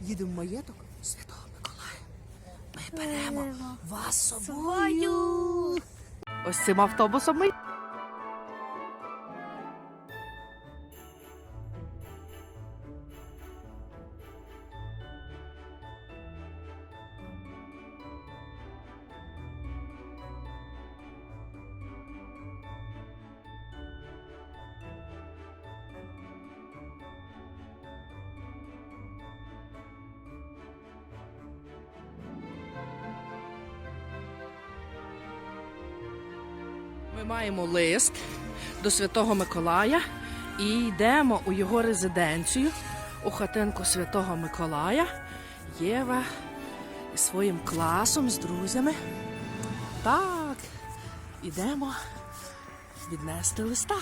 їдемо в маєток Святого Миколая. Ми беремо вас з собою. Ось цим автобусом ми. Ми маємо лист до Святого Миколая і йдемо у його резиденцію, у хатинку Святого Миколая. Єва зі своїм класом, з друзями. Так, ідемо віднести листа.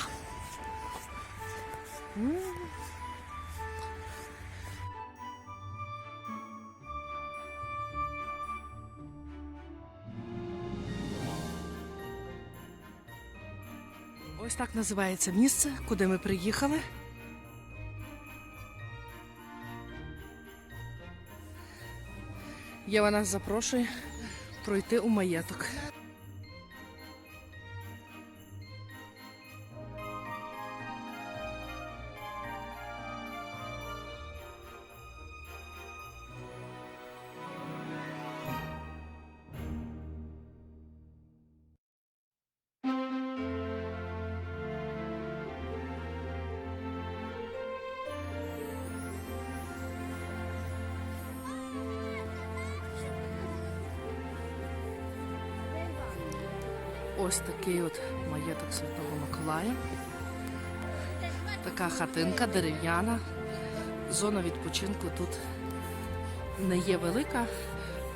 Так називається місце, куди ми приїхали. Єва нас запрошує пройти у маєток. Ось такий от маєток Святого Миколая. Така хатинка дерев'яна. Зона відпочинку тут не є велика,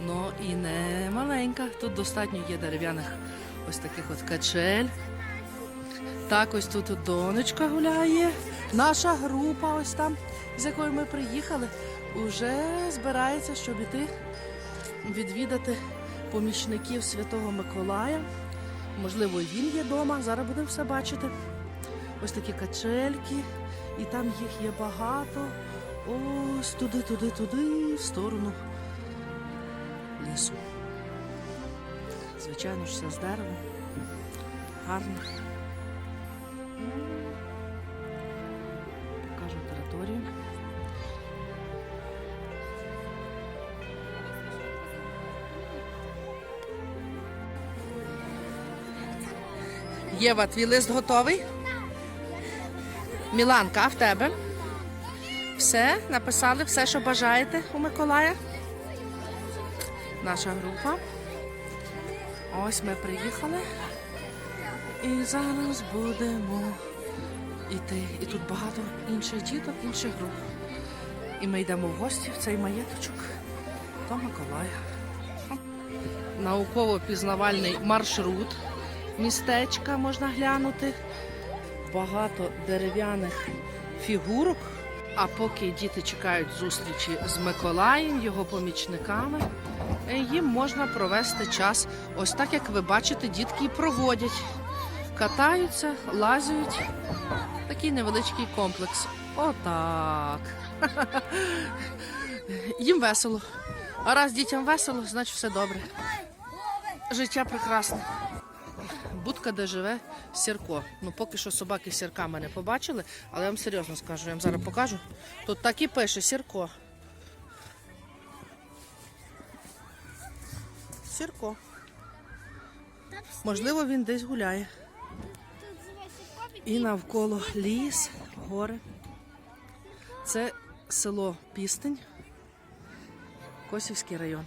але і не маленька. Тут достатньо є дерев'яних ось таких от качель. Так, ось тут донечка гуляє. Наша група, ось там, з якою ми приїхали, уже збирається, щоб іти відвідати помічників Святого Миколая. Можливо, він є вдома, зараз будемо все бачити. Ось такі качельки, і там їх є багато. Ось туди, туди, туди, в сторону лісу. Звичайно ж, все з дерева. Гарно. Єва, твій лист готовий? Міланка, а в тебе? Все, написали все, що бажаєте у Миколая? Наша група. Ось ми приїхали. І зараз будемо йти. І тут багато інших діток, інших груп. І ми йдемо в гості в цей маєточок до Миколая. Науково-пізнавальний маршрут містечка можна глянути. Багато дерев'яних фігурок. А поки діти чекають зустрічі з Миколаєм, його помічниками, е, їм можна провести час. Ось так, як ви бачите, дітки проводять. Катаються, лазять. Такий невеличкий комплекс. Отак. Їм весело. А раз дітям весело, значить все добре. Життя прекрасне. Будка, де живе Сірко. Ну, поки що собаки з сірками не побачили, але я вам серйозно скажу, я вам зараз покажу. Тут так і пише Сірко. Сірко. Можливо, він десь гуляє. І навколо ліс, гори. Це село Пістень, Косівський район.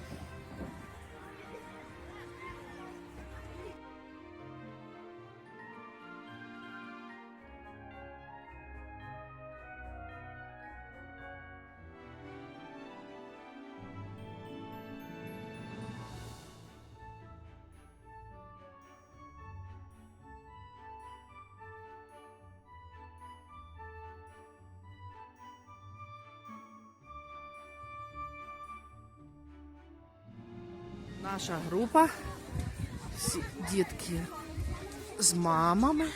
Наша група, всі дітки з мамами,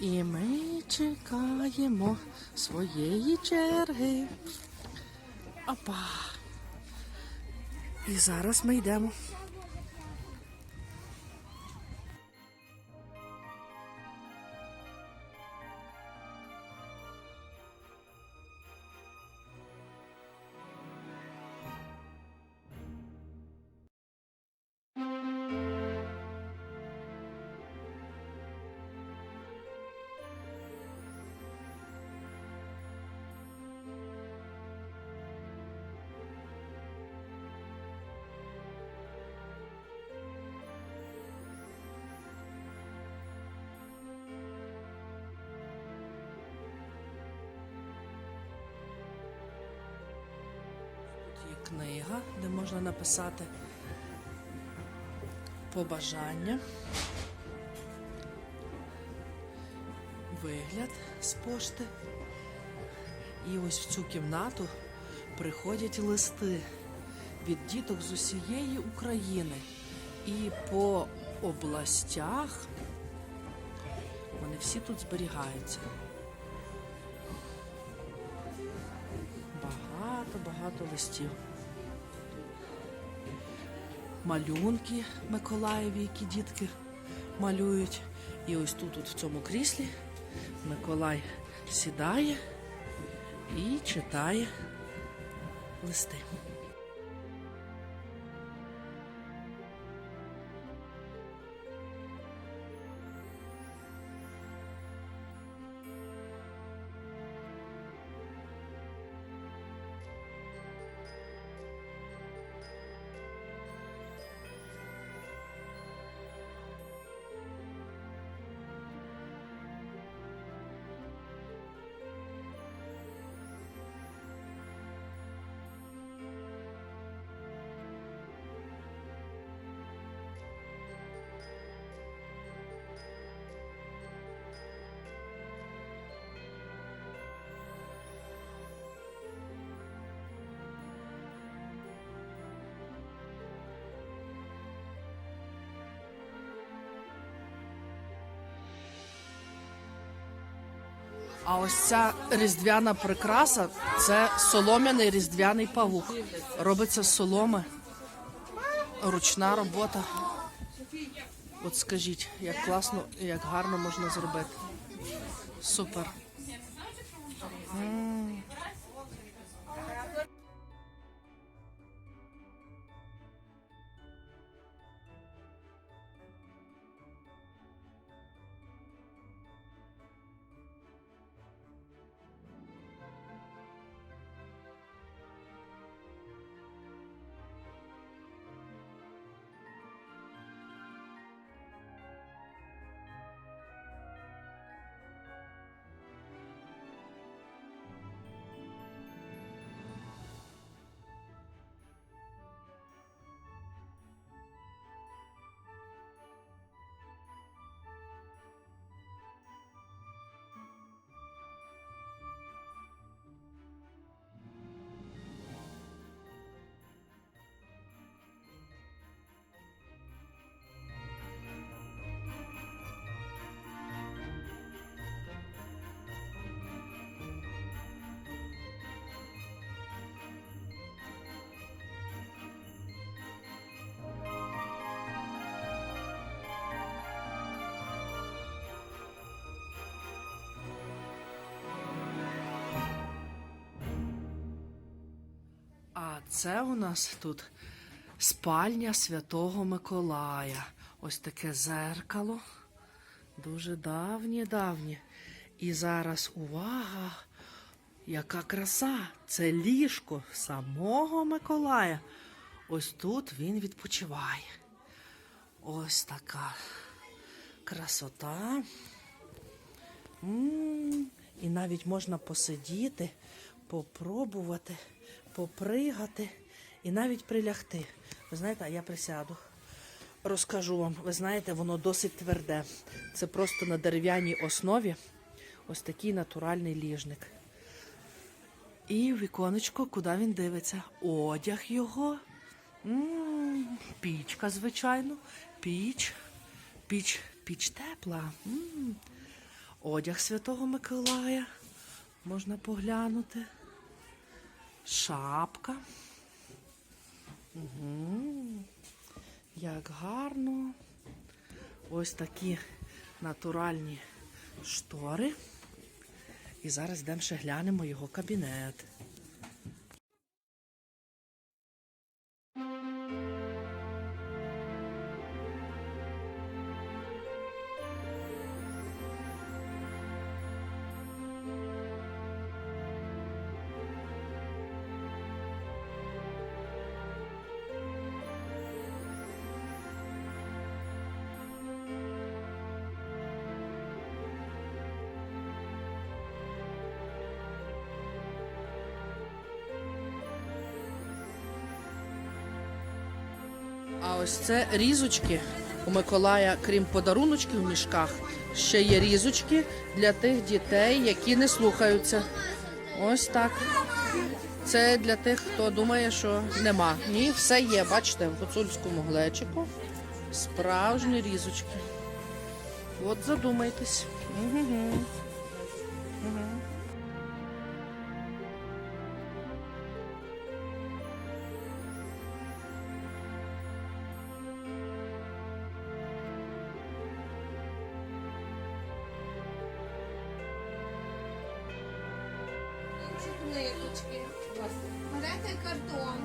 і ми чекаємо своєї черги. Опа. І зараз ми йдемо. Є книга, де можна написати побажання, вигляд з пошти. І ось в цю кімнату приходять листи від діток з усієї України. І по областях вони всі тут зберігаються. Багато, листів. Малюнки Миколаєві, які дітки малюють. І ось тут, от в цьому кріслі, Миколай сідає і читає листи. А ось ця різдвяна прикраса це солом'яний різдвяний павук. Робиться з соломи. Ручна робота. От скажіть, як класно і як гарно можна зробити. Супер. Це у нас тут спальня Святого Миколая. Ось таке зеркало. Дуже давнє, давнє. І зараз увага! Яка краса! Це ліжко самого Миколая. Ось тут він відпочиває. Ось така красота. М, І навіть можна посидіти, попробувати, попригати і навіть прилягти. Ви знаєте, а я присяду. Розкажу вам, ви знаєте, воно досить тверде. Це просто на дерев'яній основі ось такий натуральний ліжник. І віконечко, куди він дивиться. Одяг його. М, Пічка, звичайно. Піч. Піч, піч тепла. М. Одяг Святого Миколая. Можна поглянути. Шапка. Угу. Як гарно. Ось такі натуральні штори. І зараз йдемо ще глянемо його кабінет. Ось це різочки. У Миколая, крім подаруночків в мішках, ще є різочки для тих дітей, які не слухаються. Ось так. Це для тих, хто думає, що нема. Ні, все є. Бачите, в гуцульському глечику справжні різочки. От задумайтесь. Угу. Ниточки. Берете картон.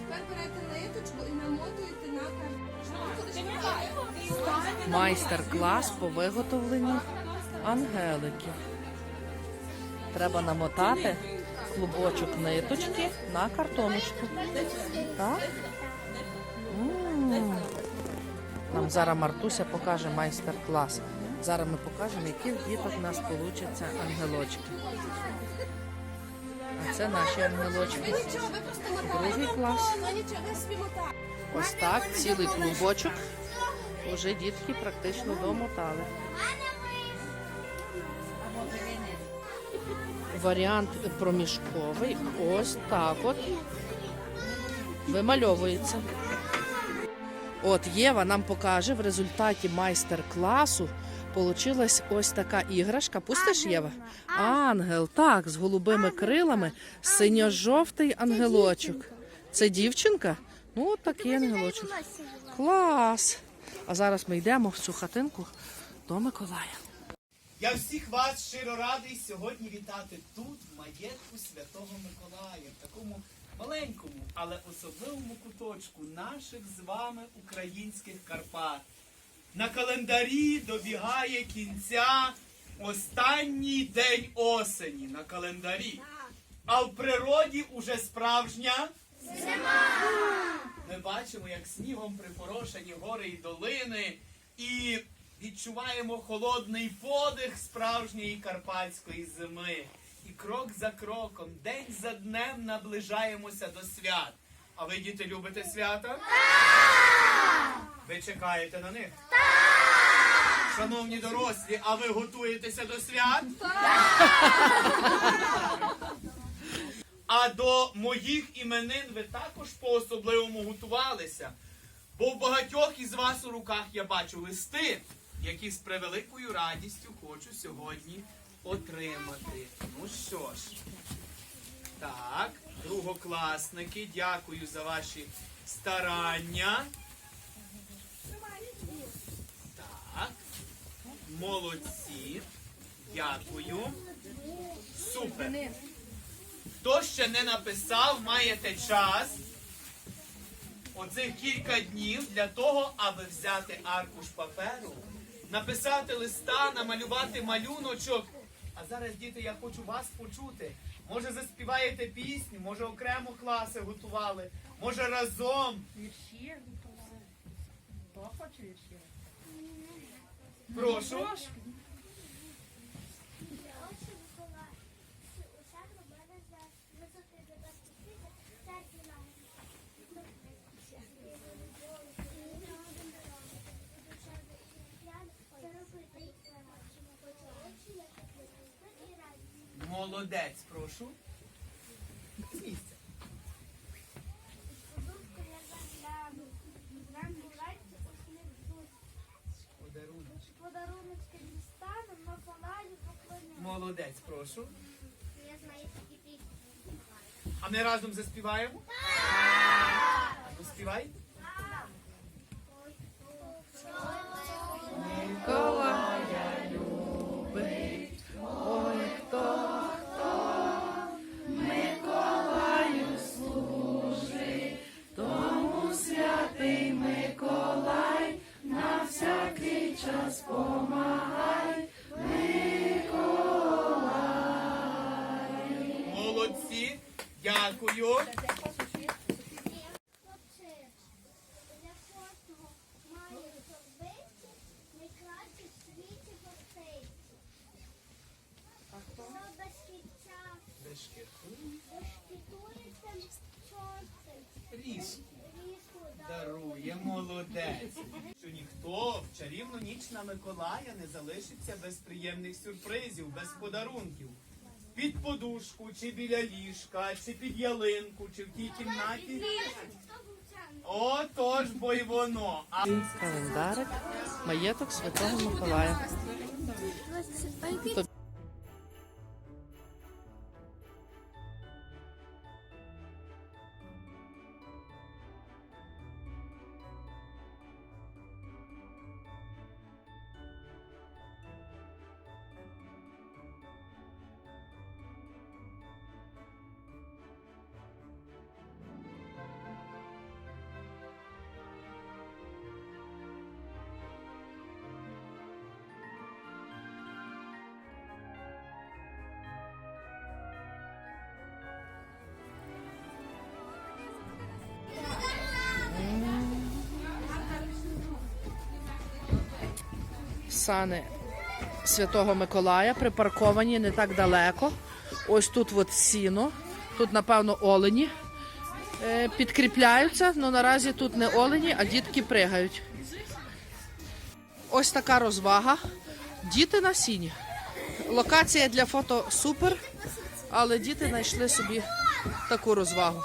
Тепер берете ниточку і намотуєте на картон. Майстер-клас по виготовленню ангеликів. Треба намотати клубочок ниточки на картоночку. Так? М. Нам зараз Мартуся покаже майстер-клас. Зараз ми покажемо, які в діток у нас получаться ангелочки. Це наші ангелочки. Мотаєте. Другий клас. Ну собі мотаєте. Ось так, цілий клубочок. Уже дітки практично домотали. Варіант проміжковий. Ось так от. Вимальовується. От Єва нам покаже в результаті майстер-класу. Получилась ось така іграшка. Пустиш Єва? Ангел, так, з голубими крилами, синьо-жовтий ангелочок. Це дівчинка? Ну, от такий ангелочок. Клас! А зараз ми йдемо в цю хатинку до Миколая. Я всіх вас щиро радий сьогодні вітати тут, в маєтку Святого Миколая, в такому маленькому, але особливому куточку наших з вами українських Карпат. На календарі добігає кінця останній день осені на календарі. А в природі уже справжня зима. ми бачимо, як снігом припорошені гори і долини, і відчуваємо холодний подих справжньої карпатської зими. І крок за кроком, день за днем наближаємося до свят. А ви, діти, любите свята? Ви чекаєте на них? Шановні дорослі, а ви готуєтеся до свят? А до моїх іменин ви також по-особливому готувалися. Бо в багатьох із вас у руках я бачу листи, які з превеликою радістю хочу сьогодні отримати. Ну що ж, так, другокласники, дякую за ваші старання. Так, молодці. Дякую. Супер. Хто ще не написав, маєте час. Оцих кілька днів для того, аби взяти аркуш паперу, написати листа, намалювати малюночок. А зараз, діти, я хочу вас почути. Може, заспіваєте пісню, може окремо класи готували, може разом. Вірші Хто хоче вірші? Прошу. Отче Миколай, уся робили за висоти до безпеки, церкві нам. Молодець, прошу. Прошу. Я знаю такі пісні. А ми разом заспіваємо? Так! Співай. Різку дарує молодець. Що ніхто в чарівну ніч на Миколая не залишиться без приємних сюрпризів, без подарунків. Під подушку, чи біля ліжка, чи під ялинку, чи в тій кімнаті. Отож, бо й воно. А Календарик, маєток Святого Миколая. Сани Святого Миколая припарковані не так далеко. Ось тут от сіно. Тут, напевно, олені е, підкріпляються, але наразі тут не олені, а дітки пригають. Ось така розвага. Діти на сіні. Локація для фото супер, але діти знайшли собі таку розвагу.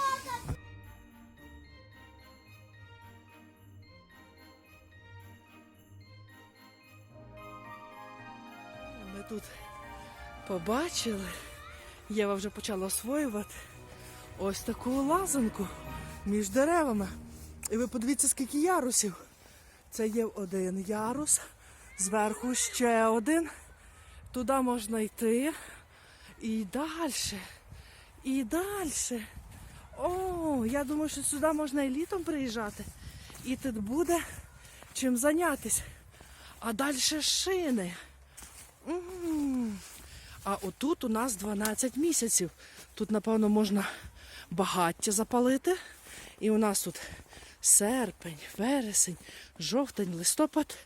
Тут побачили. Єва вже почала освоювати ось таку лазанку між деревами. І ви подивіться, скільки ярусів. Це є один ярус, зверху ще один. Туди можна йти. І далі. І далі. О, я думаю, що сюди можна і літом приїжджати. І тут буде чим зайнятися. А далі шини. А отут у нас 12 місяців. Тут, напевно, можна багаття запалити. І у нас тут серпень, вересень, жовтень, листопад,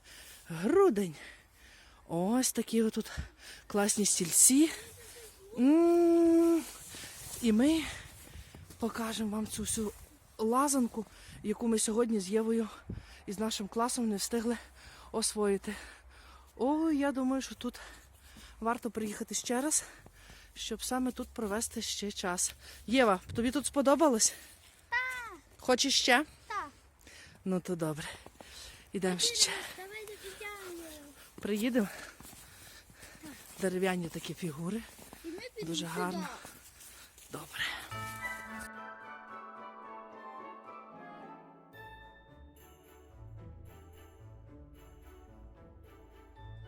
грудень. Ось такі отут класні стільці. М. І ми покажемо вам цю всю лазанку, яку ми сьогодні з Євою і з нашим класом не встигли освоїти. Ой, я думаю, що тут варто приїхати ще раз, щоб саме тут провести ще час. Єва, тобі тут сподобалось? Так. Хочеш ще? Так. Ну то добре. Ідемо ще. Давай Приїдемо. Дерев'яні такі фігури. Дуже гарно.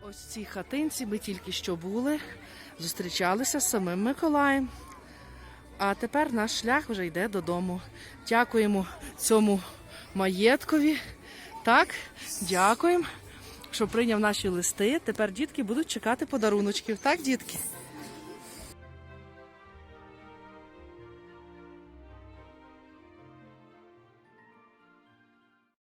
Ось в цій хатинці ми тільки що були, зустрічалися з самим Миколаєм. А тепер наш шлях вже йде додому. Дякуємо цьому маєткові. Так, дякуємо, що прийняв наші листи. Тепер дітки будуть чекати подаруночків. Так, дітки?